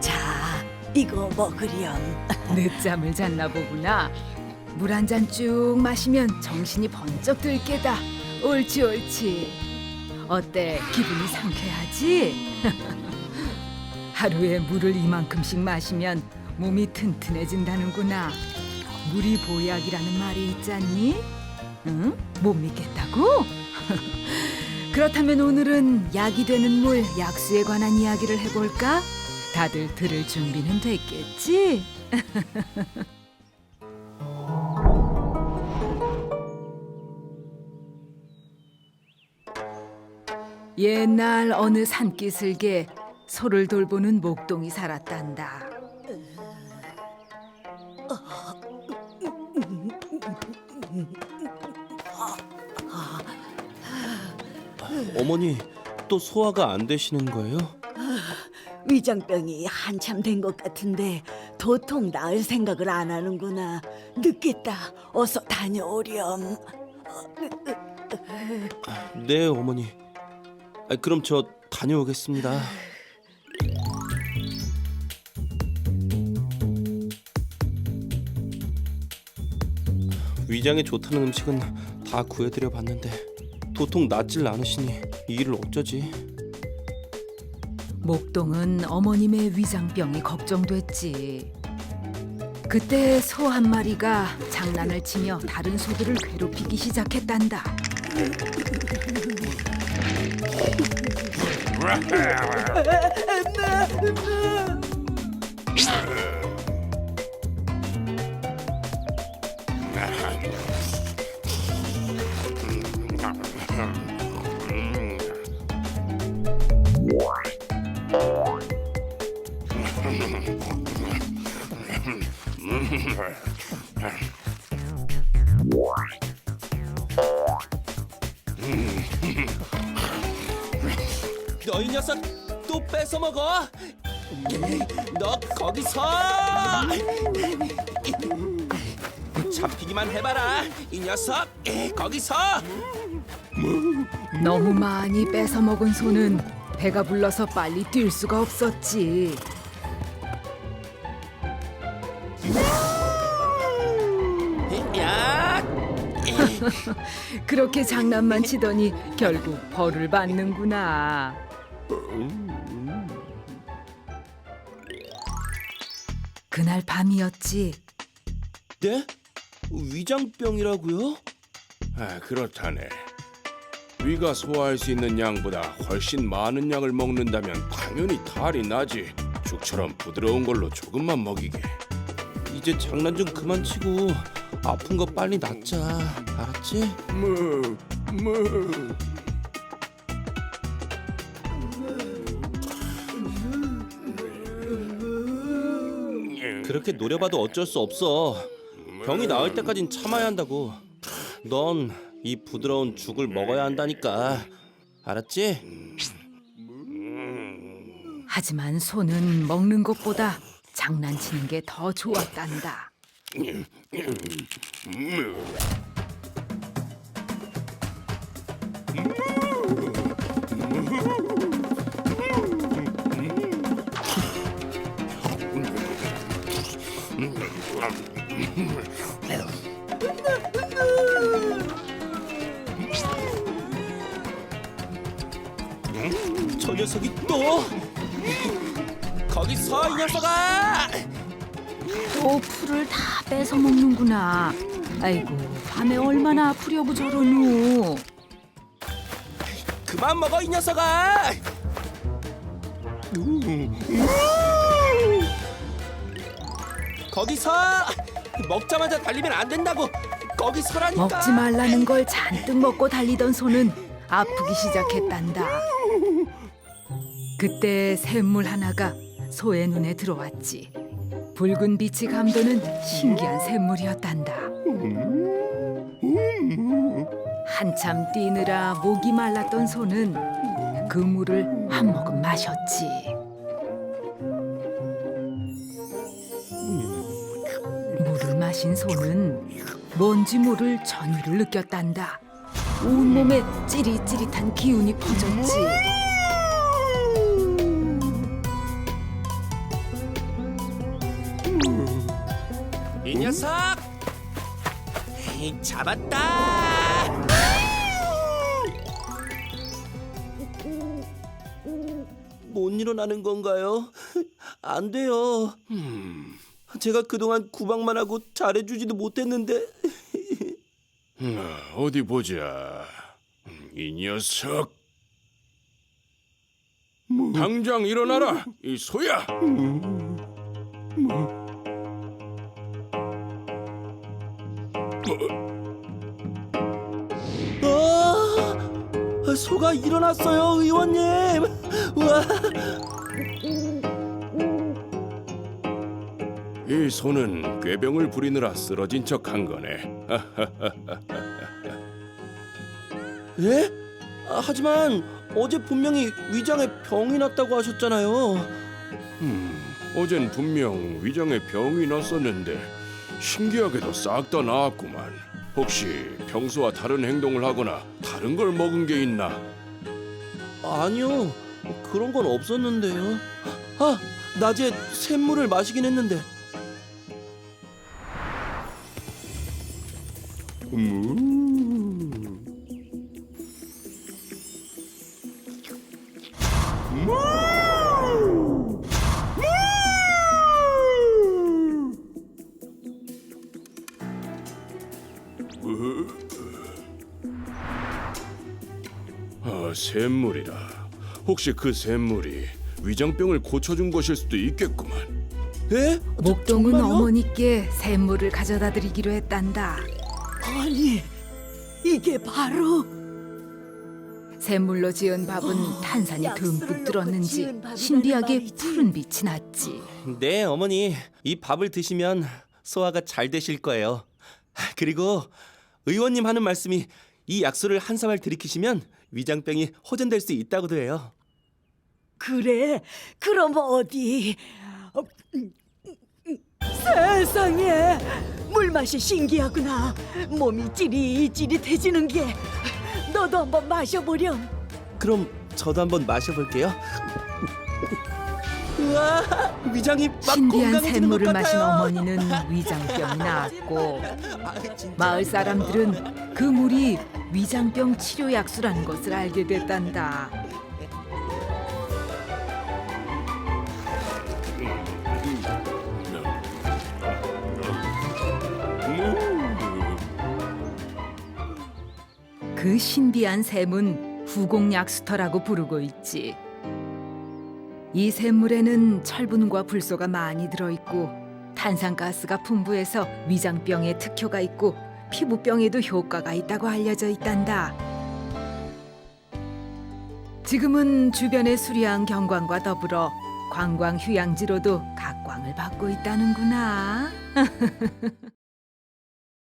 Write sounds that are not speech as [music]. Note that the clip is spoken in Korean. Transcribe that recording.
자, 이거 먹으렴. 늦잠을 잤나 보구나. 물 한 잔 쭉 마시면 정신이 번쩍 들 게다. 옳지 옳지. 어때 기분이 상쾌하지? [laughs] 하루에 물을 이만큼씩 마시면 몸이 튼튼해진다는구나. 물이 보약이라는 말이 있잖니? 응? 못 믿겠다고? [laughs] 그렇다면 오늘은 약이 되는 물 약수에 관한 이야기를 해볼까? 다들 들을 준비는 됐겠지? [laughs] 옛날 어느 산기슭에 소를 돌보는 목동이 살았단다. 어머니 또 소화가 안 되시는 거예요? 위장병이 한참 된 것 같은데 도통 나을 생각을 안 하는구나. 늦겠다. 어서 다녀오렴. 네 어머니. 아, 그럼 저 다녀오겠습니다. 위장에 좋다는 음식은 다 구해드려 봤는데 도통 낫질 않으시니 이 일을 어쩌지? 목동은 어머님의 위장병이 걱정됐지. 그때 소 한 마리가 장난을 치며 다른 소들을 괴롭히기 시작했단다. [laughs] 너희 녀석 또 뺏어 먹어? 너 거기서 잡히기만 해봐라 이 녀석 거기서 너무 많이 뺏어 먹은 소는 배가 불러서 빨리 뛸 수가 없었지. 야 [laughs] 그렇게 장난만 치더니 결국 벌을 받는구나. 그날 밤이었지. 네? 위장병이라고요? 아, 그렇다네. 위가 소화할 수 있는 양보다 훨씬 많은 양을 먹는다면 당연히 탈이 나지. 죽처럼 부드러운 걸로 조금만 먹이게. 이제 장난 좀 그만 치고 아픈 거 빨리 낫자 알았지? 뭐, 뭐. 그렇게 노려봐도 어쩔 수 없어 병이 나을 때까진 참아야 한다고 넌 이 부드러운 죽을 먹어야 한다니까 알았지? 하지만 소는 먹는 것보다 장난치는 게 더 좋았단다. 저 녀석이 또? 거기 서 이 녀석아! 또 풀을 다 뺏어 먹는구나. 아이고 밤에 얼마나 아프려고 저러노. 그만 먹어 이 녀석아! 거기서 먹자마자 달리면 안 된다고 거기 서라니까 먹지 말라는 걸 잔뜩 먹고 달리던 소는 아프기 시작했단다. 그때 샘물 하나가 소의 눈에 들어왔지. 붉은 빛이 감도는 신기한 샘물이었단다. 한참 뛰느라 목이 말랐던 소는 그 물을 한 모금 마셨지. 마신 소는 뭔지 모를 전율을 느꼈단다. 온몸에 찌릿찌릿한 기운이 퍼졌지. 이 녀석! 잡았다! 못 일어나는 건가요? 안 돼요. 제가 그동안 구박만 하고 잘해주지도 못했는데 음, 어디 보자. 음, 이 녀석. 당장 일어나라, 이 소야. 아, 소가 일어났어요, 의원님. 와, 이 소는 꾀병을 부리느라 쓰러진 척한 거네. 아, [laughs] 예? 아, 하지만 어제 분명히 위장에 병이 났다고 하셨잖아요. 어젠 분명 위장에 병이 났었는데 신기하게도 싹 다 나았구만. 혹시 평소와 다른 행동을 하거나 다른 걸 먹은 게 있나? 아니요, 그런 건 없었는데요. 아, 낮에 샘물을 마시긴 했는데. 아, 샘물이라. 혹시 그 샘물이 위장병을 고쳐준 것일 수도 있겠구만. 예? 목동은 정말요? 어머니께 샘물을 가져다 드리기로 했단다. 아니, 이게 바로 샘물로 지은 밥은 탄산이 약수를 듬뿍 넣고 들었는지 지은 밥이라는 신비하게 말이지. 푸른 빛이 났지. 네, 어머니. 이 밥을 드시면 소화가 잘 되실 거예요. 그리고 의원님 하는 말씀이 이 약수를 한 사발 들이키시면 위장병이 호전될 수 있다고도 해요. 그래. 그럼 어디? 어, 음, 음, 음. 세상에 물맛이 신기하구나. 몸이 찌릿찌릿해지는 게. 너도 한번 마셔보렴. 그럼 저도 한번 마셔볼게요. 우와, 위장이 막 신비한 건강해지는 샘물을 것 마신 같아요. 어머니는 위장병이 나았고 [laughs] 아, 진짜. 마을 사람들은 그 물이 위장병 치료 약수라는 것을 알게 됐단다. 그 신비한 샘은 후공약수터라고 부르고 있지. 이 샘물에는 철분과 불소가 많이 들어있고 탄산가스가 풍부해서 위장병에 특효가 있고 피부병에도 효과가 있다고 알려져 있단다. 지금은 주변의 수려한 경관과 더불어 관광 휴양지로도 각광을 받고 있다는구나. [laughs]